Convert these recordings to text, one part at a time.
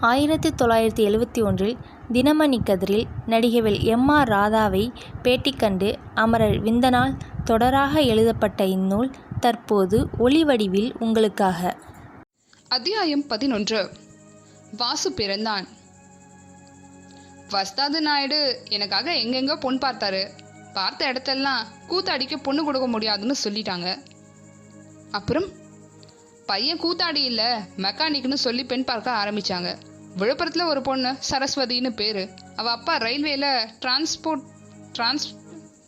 ஆயிரத்தி தொள்ளாயிரத்தி எழுவத்தி ஒன்றில் தினமணி கதிரில் நடிகவேள் எம் ஆர் ராதாவை பேட்டி கண்டு அமரர் விந்தனால் தொடராக எழுதப்பட்ட இந்நூல் தற்போது ஒளி வடிவில் உங்களுக்காக. அத்தியாயம் பதினொன்று. வாசு பிறந்தான். வஸ்தாது நாயுடு எனக்காக எங்கெங்க பொன் பார்த்தாரு. பார்த்த இடத்தெல்லாம் கூத்தாடிக்க பொண்ணு கொடுக்க முடியாதுன்னு சொல்லிட்டாங்க. அப்புறம் பையன் கூத்தாடி இல்லை மெக்கானிக்னு சொல்லி பெண் பார்க்க ஆரம்பிச்சாங்க. விழுப்புரத்தில் ஒரு பொண்ணு சரஸ்வதின்னு பேர். அவள் அப்பா ரயில்வேல டிரான்ஸ்போர்ட் டிரான்ஸ்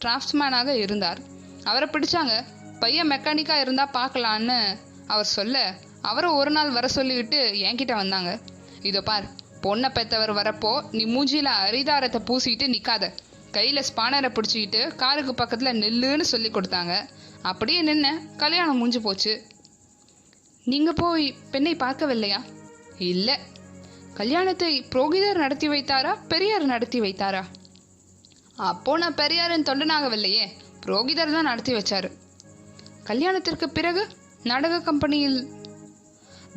டிராஃப்ட்மேனாக இருந்தார். அவரை பிடிச்சாங்க. பையன் மெக்கானிக்காக இருந்தால் பார்க்கலான்னு அவர் சொல்ல அவரை ஒரு நாள் வர சொல்லிவிட்டு என்கிட்ட வந்தாங்க. இதோ பார் பொண்ணை பெத்தவர் வரப்போ நீ மூஞ்சியில் அரிதாரத்தை பூசிக்கிட்டு நிற்காத கையில் ஸ்பானரை பிடிச்சிக்கிட்டு காருக்கு பக்கத்தில் நெல்லுன்னு சொல்லி கொடுத்தாங்க. அப்படியே நின்ன கல்யாணம் முடிஞ்சு போச்சு. நீங்கள் போய் பெண்ணை பார்க்கவில்லையா? இல்லை. கல்யாணத்தை புரோகிதர் நடத்தி வைத்தாரா பெரியார் நடத்தி வைத்தாரா? அப்போ நான் பெரியாரின் தொண்டனாகவில்லையே. புரோகிதர் தான் நடத்தி வச்சாரு. கல்யாணத்திற்கு பிறகு நாடக கம்பெனியில்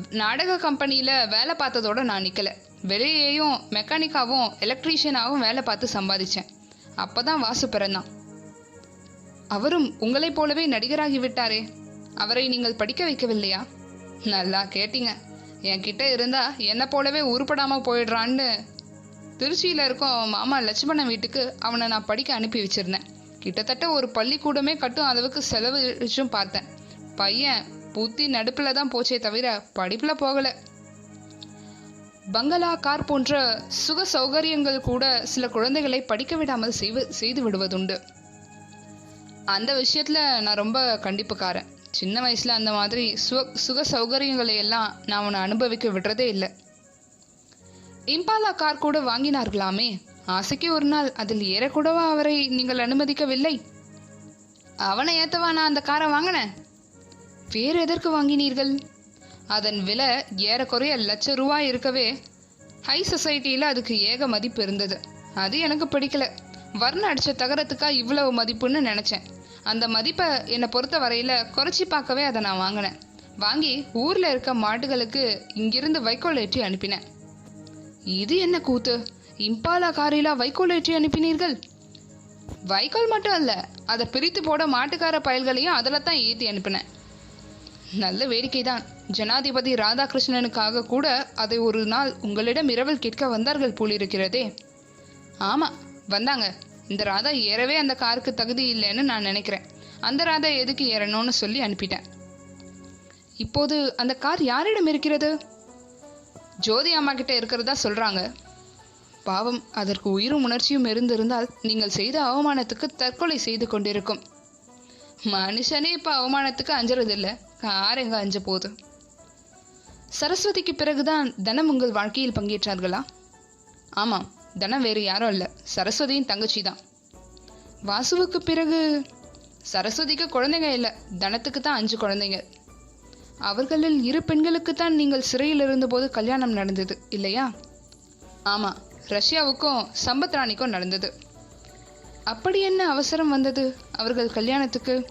நாடக கம்பெனியில் வேலை பார்த்ததோட நான் நிற்கலை வெளியேயும் மெக்கானிக்காவும் எலக்ட்ரீஷியனாகவும் வேலை பார்த்து சம்பாதிச்சேன். அப்போ தான் வாசு பிறந்தான். அவரும் உங்களைப் போலவே நடிகராகி விட்டாரே. அவரை நீங்கள் படிக்க வைக்கவில்லையா? நல்லா கேட்டீங்க. என்கிட்ட இருந்தா என்னை போலவே உருப்படாமல் போயிடுறான்னு. திருச்சியில் இருக்கும் மாமா லட்சுமணன் வீட்டுக்கு அவனை நான் படிக்க அனுப்பி வச்சிருந்தேன். கிட்டத்தட்ட ஒரு பள்ளிக்கூடமே கட்டும் அளவுக்கு செலவழிச்சும் பார்த்தேன். பையன் புத்தி நடுப்பில் தான் போச்சே தவிர படிப்பில் போகலை. பங்களா கார் போன்ற சுக சௌகரியங்கள் கூட சில குழந்தைகளை படிக்க விடாமல் செய்து விடுவதுண்டு. அந்த விஷயத்தில் நான் ரொம்ப கண்டிப்புக்காரன். சின்ன வயசில் அந்த மாதிரி சுக சுக சௌகரியங்களை எல்லாம் நான் அவனை அனுபவிக்க விடுறதே இல்லை. இம்பாலா கார் கூட வாங்கினார்களாமே? ஆசைக்கு ஒரு நாள் அதில் ஏறக்கூடவா அவரை நீங்கள் அனுமதிக்கவில்லை? அவனை ஏத்தவா நான் அந்த காரை வாங்கினேன்? வேறு எதற்கு வாங்கினீர்கள்? அதன் விலை ஏறக்குறைய லட்ச ரூபாய் இருக்கவே ஹை சொசைட்டியில் அதுக்கு ஏக மதிப்பு இருந்தது. அது எனக்கு பிடிக்கல. வர்ண அடித்த தகரத்துக்கா இவ்வளவு மதிப்புன்னு நினச்சேன். அந்த மதிப்பை என்னை பொறுத்த வரையில் குறைச்சி பார்க்கவே அதை நான் வாங்கினேன். வாங்கி ஊரில் இருக்க மாடுகளுக்கு இங்கிருந்து வைக்கோல் ஏற்றி அனுப்பினேன். இது என்ன கூத்து? இம்பாலா காரிலா வைக்கோல் ஏற்றி அனுப்பினீர்கள்? வைக்கோல் மட்டும் அல்ல அதை பிரித்து போட மாட்டுக்கார பயல்களையும் அதில் தான் ஏற்றி அனுப்பினேன். நல்ல வேடிக்கை தான் ஜனாதிபதி ராதாகிருஷ்ணனுக்காக கூட அதை ஒரு நாள் உங்களிடம் இரவல் கேட்க வந்தார்கள் போலிருக்கிறதே. ஆமாம் வந்தாங்க. இந்த ராதா ஏறவே அந்த காருக்கு தகுதி இல்லைன்னு நான் நினைக்கிறேன். அந்த ராதா எதுக்கு ஏறணும்னு சொல்லி அனுப்பிட்டேன். இப்போது அந்த கார் யாரிடம் இருக்கிறது? ஜோதி அம்மா கிட்ட இருக்கிறதா சொல்றாங்க. பாவம் அதற்கு உயிரும் உணர்ச்சியும் இருந்திருந்தால் நீங்கள் செய்த அவமானத்துக்கு தற்கொலை செய்து கொண்டிருக்கும். மனுஷனே இப்போ அவமானத்துக்கு அஞ்சுறதில்லை. கார் எங்க அஞ்ச போகுது? சரஸ்வதிக்கு பிறகுதான் தனம் உங்கள் வாழ்க்கையில் பங்கேற்றார்களா? ஆமாம் தனம் வேறு யாரும் இல்லை சரஸ்வதியின் தங்கச்சி தான் வாசுவுக்கு பிறகு சரஸ்வதிக்கு குழந்தைங்க இல்லை. தனத்துக்கு தான் அஞ்சு குழந்தைங்க. அவர்களில் இரு பெண்களுக்கு தான் நீங்கள் சிறையில் இருந்தபோது கல்யாணம் நடந்தது இல்லையா? ஆமாம் ரஷ்யாவுக்கும் சம்பத் ராணிக்கும் நடந்தது. அப்படி என்ன அவசரம் வந்தது அவர்கள் கல்யாணத்துக்கு?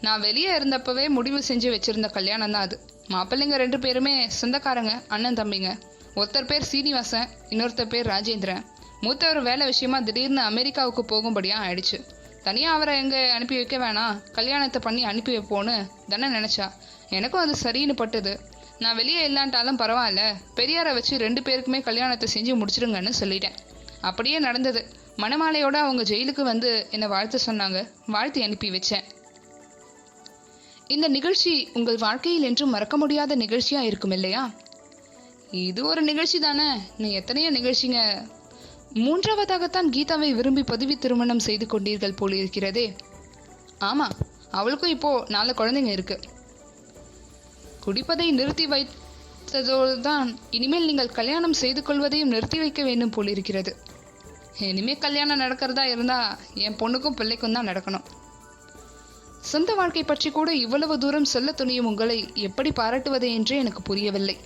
நான் வெளியே இருந்தப்பவே முடிவு செஞ்சு வச்சிருந்த கல்யாணம் தான் அது. மாப்பிள்ளைங்க ரெண்டு பேருமே சொந்தக்காரங்க அண்ணன் தம்பிங்க. ஒருத்தர் பேர் சீனிவாசன் இன்னொருத்தர் பேர் ராஜேந்திரன். மூத்தவர் வேலை விஷயமா திடீர்னு அமெரிக்காவுக்கு போகும்படியா ஆயிடுச்சு. தனியாக அவரை எங்கே அனுப்பி வைக்க வேணாம். கல்யாணத்தை பண்ணி அனுப்பி வைப்போன்னு தானே நினச்சா. எனக்கும் அது சரின்னு பட்டுது. நான் வெளியே இல்லாட்டாலும் பரவாயில்ல. பெரியாரை வச்சு ரெண்டு பேருக்குமே கல்யாணத்தை செஞ்சு முடிச்சிடுங்கன்னு சொல்லிட்டேன். அப்படியே நடந்தது. மணமாலையோட அவங்க ஜெயிலுக்கு வந்து என்னை வாழ்த்து சொன்னாங்க. வாழ்த்து அனுப்பி வச்சேன். இந்த நிகழ்ச்சி உங்கள் வாழ்க்கையில் என்றும் மறக்க முடியாத நிகழ்ச்சியாக இருக்கும் இல்லையா? இது ஒரு நிகழ்ச்சி தானே? நீ எத்தனையோ நிகழ்ச்சிங்க. மூன்றாவதாகத்தான் கீதாவை விரும்பி பதவி திருமணம் செய்து கொண்டீர்கள் போல் இருக்கிறதே ஆமா அவளுக்கும் இப்போ நாலு குழந்தைங்க இருக்கு. குடிப்பதை நிறுத்தி வைத்ததோடு தான் இனிமேல் நீங்கள் கல்யாணம் செய்து கொள்வதையும் நிறுத்தி வைக்க வேண்டும் போல் இருக்கிறது இனிமே கல்யாணம் நடக்கிறதா இருந்தா என் பொண்ணுக்கும் பிள்ளைக்கும் தான் நடக்கணும். சொந்த வாழ்க்கை பற்றி கூட இவ்வளவு தூரம் சொல்ல துணியும் உங்களை எப்படி பாராட்டுவது என்றே எனக்கு புரியவில்லை.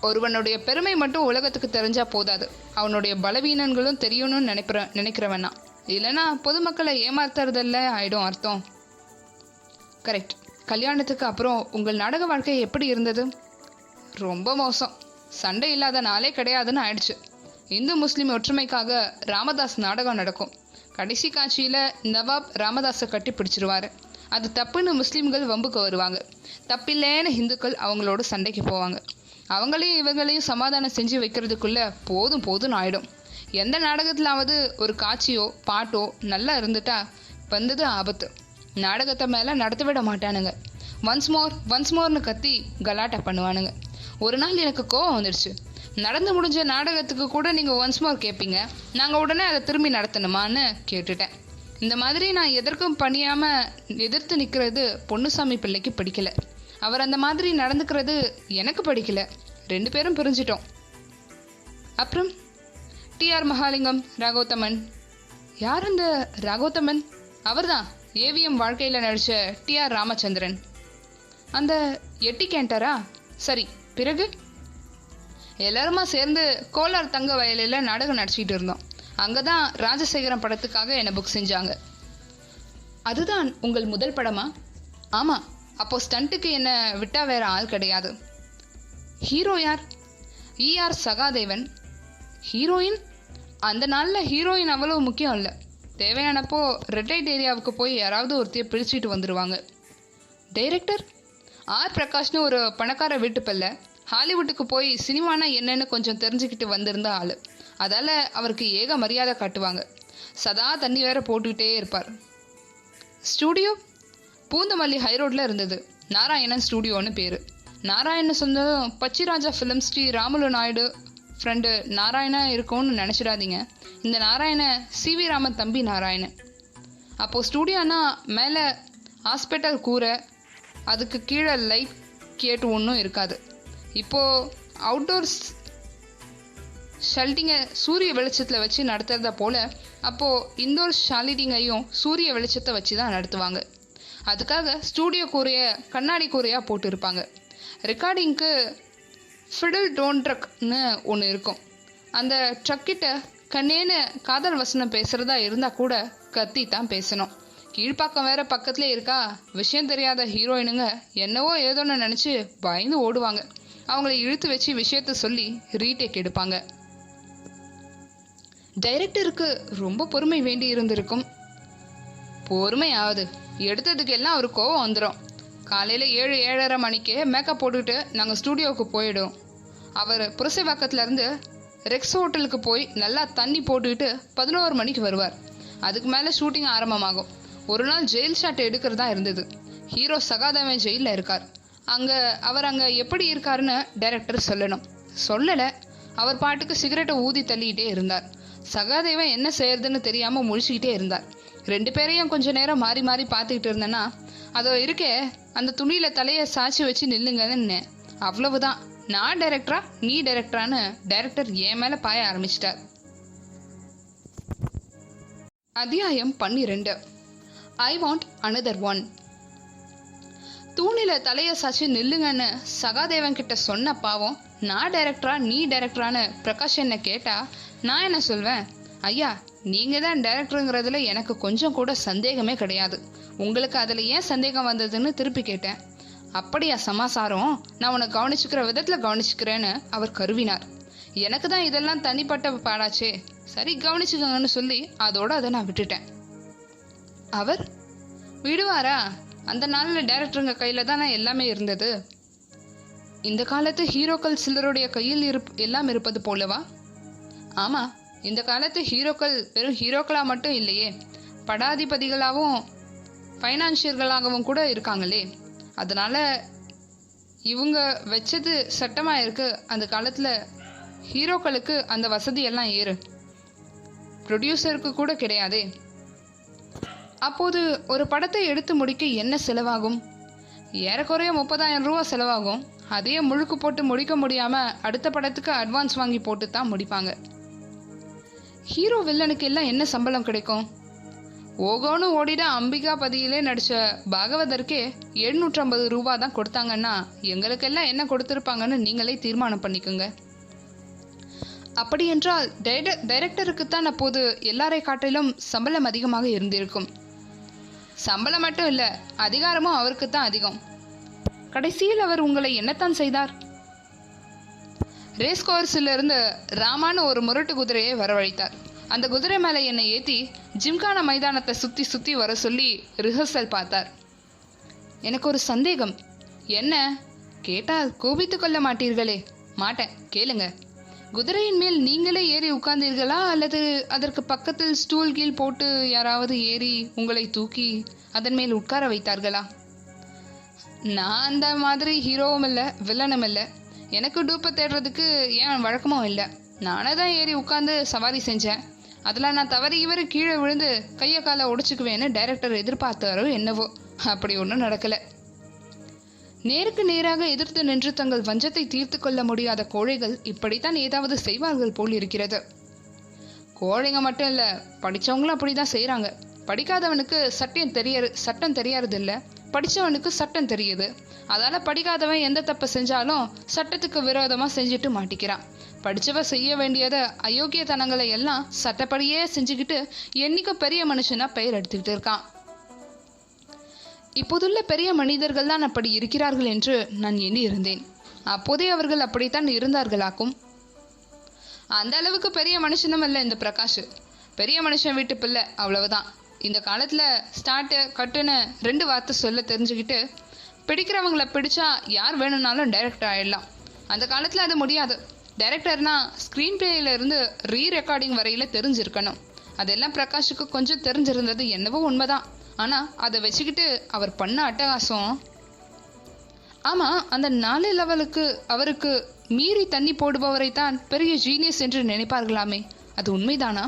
ஒருவனுடைய பெருமை மட்டும் உலகத்துக்கு தெரிஞ்சா போதாது. அவனுடைய பலவீனங்களும் தெரியணும்னு நினைக்கிற நினைக்கிறவனா இல்லைன்னா பொதுமக்களை ஏமாத்துறதில்ல ஆயிடும் அர்த்தம். கரெக்ட் கல்யாணத்துக்கு அப்புறம் உங்கள் நாடக வாழ்க்கை எப்படி இருந்தது? ரொம்ப மோசம். சண்டை இல்லாத நாளே கிடையாதுன்னு ஆயிடுச்சு. இந்து முஸ்லீம் ஒற்றுமைக்காக ராமதாஸ் நாடகம் நடக்கும். கடைசி காட்சியில் நவாப் ராமதாஸை கட்டி பிடிச்சிருவாரு. அது தப்புன்னு முஸ்லீம்கள் வம்புக்கு வருவாங்க. தப்பில்லைன்னு இந்துக்கள் அவங்களோட சண்டைக்கு போவாங்க. அவங்களையும் இவங்களையும் சமாதானம் செஞ்சு வைக்கிறதுக்குள்ள போதும் போதும்னு ஆயிடும். எந்த நாடகத்திலாவது ஒரு காட்சியோ பாட்டோ நல்லா இருந்துட்டா வந்தது ஆபத்து. நாடகத்தை மேலே நடத்த விட மாட்டானுங்க. ஒன்ஸ் மோர் ஒன்ஸ் மோர்னு கத்தி கலாட்டா பண்ணுவானுங்க. ஒரு நாள் எனக்கு கோவம் வந்துடுச்சு நடந்து முடிஞ்ச நாடகத்துக்கு கூட நீங்கள் ஒன்ஸ் மோர் கேட்பீங்க நாங்கள் உடனே அதை திரும்பி நடத்தணுமான்னு கேட்டுட்டேன். இந்த மாதிரி நான் எதற்கும் பணியாமல் எதிர்த்து நிற்கிறது பொன்னுசாமி பிள்ளைக்கு பிடிக்கலை. அவர் அந்த மாதிரி நடந்துக்கிறது எனக்கு பிடிக்கல. ரெண்டு பேரும் பிரிஞ்சிட்டோம். அப்புறம் டிஆர் மகாலிங்கம் ராகோத்தமன். யார் அந்த ராகோத்தமன்? அவர்தான். ஏவிஎம் வாழ்க்கையில் நடித்த டிஆர் ராமச்சந்திரன். அந்த எட்டி கேண்டரா சரி பிறகு? எல்லாருமா சேர்ந்து கோலார் தங்க வயலில் நாடகம் நடிச்சிட்டு இருந்தோம். அங்கே தான் ராஜசேகரம் படத்துக்காக என்னை புக் செஞ்சாங்க. அதுதான் உங்கள் முதல் படமா? ஆமாம் அப்போ ஸ்டண்ட்டுக்கு என்னை விட்டா வேற ஆள் கிடையாது. ஹீரோ யார்? ஈஆர் சகாதேவன். ஹீரோயின்? அந்த நாளில் ஹீரோயின் அவ்வளோ முக்கியம் இல்லை. தேவையானப்போ ரெட்டைட் ஏரியாவுக்கு போய் யாராவது ஒருத்தையை பிரிச்சுட்டு வந்துடுவாங்க டைரக்டர்? ஆர் பிரகாஷ்னு ஒரு பணக்கார வீட்டு ஹாலிவுட்டுக்கு போய் சினிமானா என்னன்னு கொஞ்சம் தெரிஞ்சுக்கிட்டு வந்திருந்த ஆள். அதால் அவருக்கு ஏக மரியாதை காட்டுவாங்க. சதா தண்ணி வேற போட்டுக்கிட்டே இருப்பார். ஸ்டூடியோ? பூந்தமல்லி ஹைரோட்ல இருந்தது. நாராயணன் ஸ்டூடியோன்னு பேர். நாராயணன் சொந்தம் பச்சிராஜா ஃபிலிம் ஸ்ரீ ராமுலு நாயுடு ஃப்ரெண்டு நாராயணா இருக்கும்னு நினச்சிடாதீங்க. இந்த நாராயண சி வி ராமன் தம்பி நாராயணன். அப்போது ஸ்டூடியோனா மேலே ஹாஸ்பிட்டல் கூரை அதுக்கு கீழே லைட் கேட்டு ஒன்றும் இருக்காது. இப்போது அவுட்டோர்ஸ் ஷல்ட்டிங்கை சூரிய வெளிச்சத்தில் வச்சு நடத்துறத போல் அப்போது இந்தோர் ஷாலிட்டிங்கையும் சூரிய வெளிச்சத்தை வச்சு தான் நடத்துவாங்க. அதுக்காக ஸ்டூடியோ கூரையை கண்ணாடி கூரையாக போட்டிருப்பாங்க. ரெக்கார்டிங்க்கு ஃபிடில் டோன் ட்ரக்னு ஒன்று இருக்கும். அந்த ட்ரக்கிட்ட கண்ணேன்னு காதல் வசனம் பேசுகிறதா இருந்தால் கூட கத்தி தான் பேசணும். கீழ்ப்பாக்கம் வேற பக்கத்துலேயே இருக்கா? விஷயம் தெரியாத ஹீரோயினுங்க என்னவோ ஏதோன்னு நினச்சி பயந்து ஓடுவாங்க. அவங்கள இழுத்து வச்சு விஷயத்த சொல்லி ரீடேக் எடுப்பாங்க. டைரக்டருக்கு ரொம்ப பொறுமை வேண்டி இருந்திருக்கும். பொறுமையாவது. எடுத்ததுக்கு எல்லாம் ஒரு கோவம் வந்துடும் காலையில் ஏழு ஏழரை மணிக்கே மேக்கப் போட்டுக்கிட்டு நாங்கள் ஸ்டூடியோவுக்கு போயிடும் அவர் புரசைவாக்கத்துலேருந்து ரெக்ஸ் ஹோட்டலுக்கு போய் நல்லா தண்ணி போட்டுக்கிட்டு பதினோரு மணிக்கு வருவார். அதுக்கு மேலே ஷூட்டிங் ஆரம்பமாகும். ஒரு நாள் ஜெயில் ஷாட் எடுக்கிறதா இருந்தது. ஹீரோ சகாதவன் ஜெயிலில் இருக்கார். அங்கே அவர் அங்கே எப்படி இருக்காருன்னு டைரக்டர் சொல்லணும். சொல்லலை. அவர் பாட்டுக்கு சிகரெட்டை ஊதி தள்ளிக்கிட்டே இருந்தார். சகாதேவன் என்ன செய்யறதுன்னு தெரியாமல் முழிச்சுக்கிட்டே இருந்தார். ரெண்டு பேரையும் கொஞ்ச நேரம் மாறி மாறி பார்த்துக்கிட்டு இருந்தேன்னா அதோ இருக்கே அந்த துணியில் தலையை சாய்ச்சி வச்சு நில்லுங்கன்னு அவ்வளவுதான். நான் டைரக்டரா நீ டைரக்டரான்னு டைரக்டர் என் மேலே பாய ஆரம்பிச்சிட்டார். அத்தியாயம் பன்னிரெண்டு. ஐ வாண்ட் அனதர் ஒன் தூணில தலைய சாச்சு நில்லுங்கன்னு சகாதேவன் கிட்ட சொன்ன பாவம் நான் டைரக்டரா நீ டைரக்டரான்னு பிரகாஷ் என்ன கேட்டா நான் என்ன சொல்வேன்? ஐயா நீங்க தான் டைரக்டருங்கிறதுல எனக்கு கொஞ்சம் கூட சந்தேகமே கிடையாது. உங்களுக்கு அதில் ஏன் சந்தேகம் வந்ததுன்னு திருப்பி கேட்டேன். அப்படியா சமாசாரம் நான் உன்னை கவனிச்சுக்கிற விதத்தில் கவனிச்சுக்கிறேன்னு அவர் கருவினார். எனக்கு தான் இதெல்லாம் தனிப்பட்ட பாடாச்சே. சரி கவனிச்சுக்கோங்கன்னு சொல்லி அதோட அதை நான் விட்டுட்டேன். அவர் விடுவாரா? அந்த நாளில் டேரக்டருங்க கையில் தானே எல்லாமே இருந்தது. இந்த காலத்து ஹீரோக்கள் சிலருடைய கையில் இருப் எல்லாம் இருப்பது போலவா? ஆமாம் இந்த காலத்து ஹீரோக்கள் வெறும் ஹீரோக்களாக மட்டும் இல்லையே படாதிபதிகளாகவும் ஃபைனான்சியர்களாகவும் கூட இருக்காங்களே. அதனால் இவங்க வச்சது சட்டமாக இருக்கு. அந்த காலத்தில் ஹீரோக்களுக்கு அந்த வசதியெல்லாம் ஏறு. ப்ரொடியூசருக்கு கூட கிடையாதே. அப்போது ஒரு படத்தை எடுத்து முடிக்க என்ன செலவாகும்? ஏறக்குறைய முப்பதாயிரம் ரூபா செலவாகும். அதையே முழுக்கு போட்டு முடிக்க முடியாமல் அடுத்த படத்துக்கு அட்வான்ஸ் வாங்கி போட்டு தான் முடிப்பாங்க. ஹீரோ வில்லனுக்கு எல்லாம் என்ன சம்பளம் கிடைக்கும்? ஓகோன்னு ஓடிட அம்பிகா பதியிலே நடித்த பாகவதற்கே எழுநூற்றம்பது ரூபா தான் கொடுத்தாங்கன்னா எங்களுக்கெல்லாம் என்ன கொடுத்துருப்பாங்கன்னு நீங்களே தீர்மானம் பண்ணிக்கோங்க. அப்படியென்றால் டைர- டைரக்டருக்கு தான் அப்போது எல்லாரை காட்டிலும் சம்பளம் அதிகமாக இருந்திருக்கும். சம்பளம் மட்டும் இல்லை அதிகாரமும் அவருக்கு தான் அதிகம். கடைசியில் அவர் உங்களை என்னத்தான் செய்தார்? ரேஸ் கோர்ஸிலிருந்து ராமான்னு ஒரு முரட்டு குதிரையை வரவழைத்தார். அந்த குதிரை மேலே என்னை ஏற்றி ஜிம்கான மைதானத்தை சுற்றி சுற்றி வர சொல்லி ரிஹர்சல் பார்த்தார். எனக்கு ஒரு சந்தேகம். என்ன? கேட்டால் கோபித்து கொள்ள மாட்டீர்களே. மாட்டேன். கேளுங்க. குதிரையின் மேல் நீங்களே ஏறி உட்கார்ந்தீர்களா? அல்லது அதற்கு பக்கத்தில் ஸ்டூல் கீழ் போட்டு யாராவது ஏறி உங்களை தூக்கி அதன் மேல் உட்கார வைத்தார்களா? நான் அந்த மாதிரி ஹீரோவும் இல்லை வில்லனும் இல்லை. எனக்கு டூப்பை தேடுறதுக்கு ஏன் வழக்கமும் இல்லை. நானே தான் ஏறி உட்காந்து சவாரி செஞ்சேன். அதில் நான் தவறி இவர் கீழே விழுந்து கையை காலை உடைச்சுக்குவேன்னு டைரக்டர் எதிர்பார்த்தாரோ என்னவோ. அப்படி ஒன்றும் நடக்கலை. நேருக்கு நேராக எதிர்த்து நின்று தங்கள் வஞ்சத்தை தீர்த்து கொள்ள முடியாத கோழைகள் இப்படித்தான் ஏதாவது செய்வார்கள் போல் இருக்கிறது. கோழைங்க மட்டும் இல்லை படித்தவங்களும் அப்படி தான் செய்கிறாங்க படிக்காதவனுக்கு சட்டம் தெரிய சட்டம் தெரியறது படித்தவனுக்கு சட்டம் தெரியுது. அதால் படிக்காதவன் எந்த தப்பை செஞ்சாலும் சட்டத்துக்கு விரோதமாக செஞ்சுட்டு மாட்டிக்கிறான். படித்தவ செய்ய வேண்டியத அயோக்கியத்தனங்களை எல்லாம் சட்டப்படியே செஞ்சுக்கிட்டு என்றைக்கும் பெரிய மனுஷனா பெயர் எடுத்துக்கிட்டு இருக்கான். இப்போதுள்ள பெரிய மனிதர்கள் தான் அப்படி இருக்கிறார்கள் என்று நான் எண்ணி இருந்தேன். அப்போதே அவர்கள் அப்படித்தான் இருந்தார்களாக்கும். அந்த அளவுக்கு பெரிய மனுஷனும் இல்லை இந்த பிரகாஷ். பெரிய மனுஷன் வீட்டு பிள்ளை அவ்வளவுதான். இந்த காலத்தில் ஸ்டார்ட்டு கட்டுன்னு ரெண்டு வார்த்தை சொல்ல தெரிஞ்சுக்கிட்டு பிடிக்கிறவங்கள பிடிச்சா யார் வேணும்னாலும் டைரக்டர் ஆகிடலாம் அந்த காலத்தில் அது முடியாது. டைரக்டர்னா ஸ்க்ரீன் பிளேயிலேருந்து ரீ ரெக்கார்டிங் வரையில் தெரிஞ்சிருக்கணும். அதெல்லாம் பிரகாஷுக்கு கொஞ்சம் தெரிஞ்சிருந்தது என்னவோ உண்மைதான். ஆனால் அதை வச்சுக்கிட்டு அவர் பண்ண அட்டகாசம் ஆமாம் அந்த நாலு லெவலுக்கு அவருக்கு மீறி தண்ணி போடுபவரை தான் பெரிய ஜீனியஸ் என்று நினைப்பார்களாமே. அது உண்மைதானா?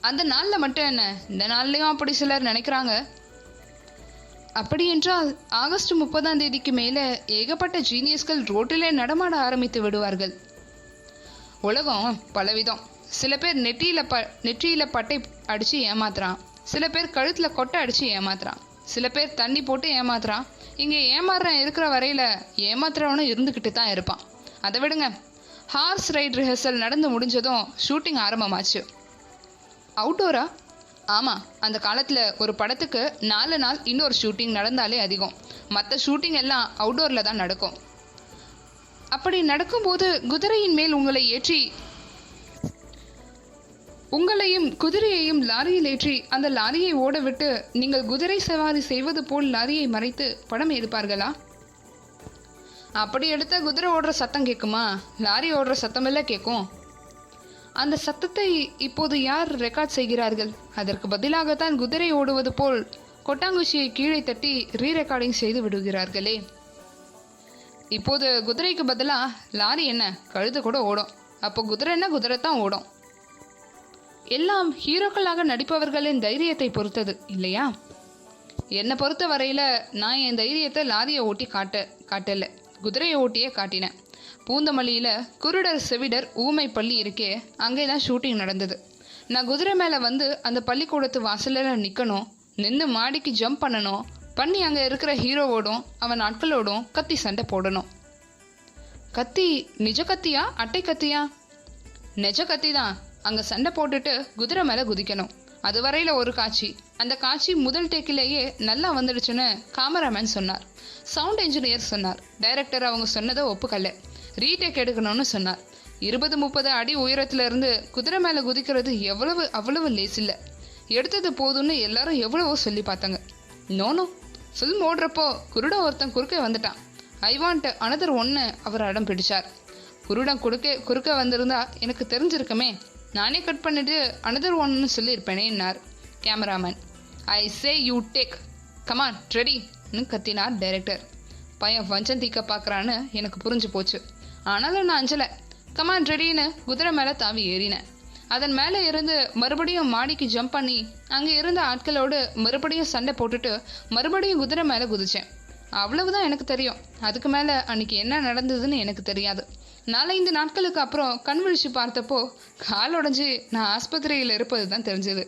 அந்த நாளில் மட்டும் என்ன? இந்த நாள்லையும் அப்படி சிலர் நினைக்கிறாங்க. அப்படி என்றால் ஆகஸ்ட் முப்பதாம் தேதிக்கு மேலே ஏகப்பட்ட ஜீனியஸ்கள் ரோட்டிலே நடமாட ஆரம்பித்து விடுவார்கள். உலகம் பலவிதம். சில பேர் நெற்றியில் ப நெற்றியில் பட்டை அடித்து ஏமாத்துறான். சில பேர் கழுத்தில் கொட்டை அடித்து ஏமாத்துறான். சில பேர் தண்ணி போட்டு ஏமாத்துறான். இங்கே ஏமாறுறன் இருக்கிற வரையில் ஏமாத்துறவனும் இருந்துக்கிட்டு தான் இருப்பான். அதை விடுங்க. ஹார்ஸ் ரைட் ரிஹர்சல் நடந்து முடிஞ்சதும் ஷூட்டிங் ஆரம்பமாச்சு. அவுட்டோரா ஆமாம் அந்த காலத்தில் ஒரு படத்துக்கு நாலு நாள் இன்னொரு ஷூட்டிங் நடந்தாலே அதிகம். மற்ற ஷூட்டிங் எல்லாம் அவுட்டோரில் தான் நடக்கும். அப்படி நடக்கும்போது குதிரையின் மேல் உங்களை ஏற்றி உங்களையும் குதிரையையும் லாரியில் ஏற்றி அந்த லாரியை ஓடவிட்டு நீங்கள் குதிரை சவாரி செய்வது போல் லாரியை மறைத்து படம் எடுப்பார்களா? அப்படி எடுத்த குதிரை ஓடுற சத்தம் கேட்குமா? லாரி ஓடுற சத்தமெல்லாம் கேட்கும். அந்த சத்தத்தை இப்போது யார் ரெக்கார்ட் செய்கிறார்கள்? அதற்கு பதிலாகத்தான் குதிரை ஓடுவது போல் கொட்டாங்குச்சியை கீழே தட்டி ரீ ரெக்கார்டிங் செய்து விடுகிறார்களே. இப்போது குதிரைக்கு பதிலாக லாரி என்ன? கழுது கூட ஓடும். அப்போ குதிரைன்னா குதிரை தான் ஓடும். எல்லாம் ஹீரோக்களாக நடிப்பவர்களின் தைரியத்தை பொறுத்தது இல்லையா? என்னை பொறுத்த வரையில் நான் என் தைரியத்தை லாரியை ஓட்டி காட்ட காட்டலை. குதிரையை ஓட்டியே காட்டினேன். பூந்தமல்லியில் குருடர் செவிடர் ஊமை பள்ளி இருக்கே அங்கே தான் ஷூட்டிங் நடந்தது. நான் குதிரை மேலே வந்து அந்த பள்ளிக்கூடத்து வாசலில் நிற்கணும் நின்று மாடிக்கு ஜம்ப் பண்ணணும். பண்ணி அங்கே இருக்கிற ஹீரோவோடும் அவன் ஆட்களோடும் கத்தி சண்டை போடணும். கத்தி நிஜ கத்தியா அட்டை கத்தியா? நெஜ கத்தி தான் அங்கே சண்டை போட்டுட்டு குதிரை மேலே குதிக்கணும். அதுவரையில் ஒரு காட்சி. அந்த காட்சி முதல் டேக்கிலேயே நல்லா வந்துடுச்சுன்னு காமராமேன் சொன்னார். சவுண்ட் இன்ஜினியர் சொன்னார். டைரக்டர் அவங்க சொன்னதை ஒப்புக்கல்ல ரீடேக் எடுக்கணும்னு சொன்னார். இருபது முப்பது அடி உயரத்திலிருந்து குதிரை மேலே குதிக்கிறது எவ்வளவு அவ்வளவு லேஸ் இல்லை. எடுத்தது போதும்னு எல்லாரும் எவ்வளவோ சொல்லி பார்த்தாங்க. நோனோ ஃபில்ம் ஓடுறப்போ குருடன் ஒருத்தன் குறுக்கே வந்துட்டான். ஐ வாண்ட் அனதர் ஒன்று அவர் அடம் பிடிச்சார். குருடன் குறுக்கே குறுக்க வந்திருந்தா எனக்கு தெரிஞ்சிருக்குமே. நானே கட் பண்ணிட்டு அனதர் ஒன்னு சொல்லியிருப்பேனேன்னார் cameraman I say you take come on ரெடின்னு கத்தினார் டைரக்டர் பையன் வஞ்சம் தீக்க பார்க்குறான்னு எனக்கு புரிஞ்சு போச்சு. ஆனாலும் நான் அஞ்சலை. கமான் ரெடின்னு குதிரை மேலே தாவி ஏறினேன். அதன் மேலே இருந்து மறுபடியும் மாடிக்கு ஜம்ப் பண்ணி அங்கே இருந்த ஆட்களோடு மறுபடியும் சண்டை போட்டுட்டு மறுபடியும் குதிரை மேலே குதிச்சேன். அவ்வளவுதான் எனக்கு தெரியும். அதுக்கு மேலே அன்னைக்கு என்ன நடந்ததுன்னு எனக்கு தெரியாது. நாலஞ்சு நாட்களுக்கு அப்புறம் கண் விழிச்சு பார்த்தப்போ கால் உடஞ்சி நான் ஆஸ்பத்திரியில் இருப்பது தான் தெரிஞ்சது.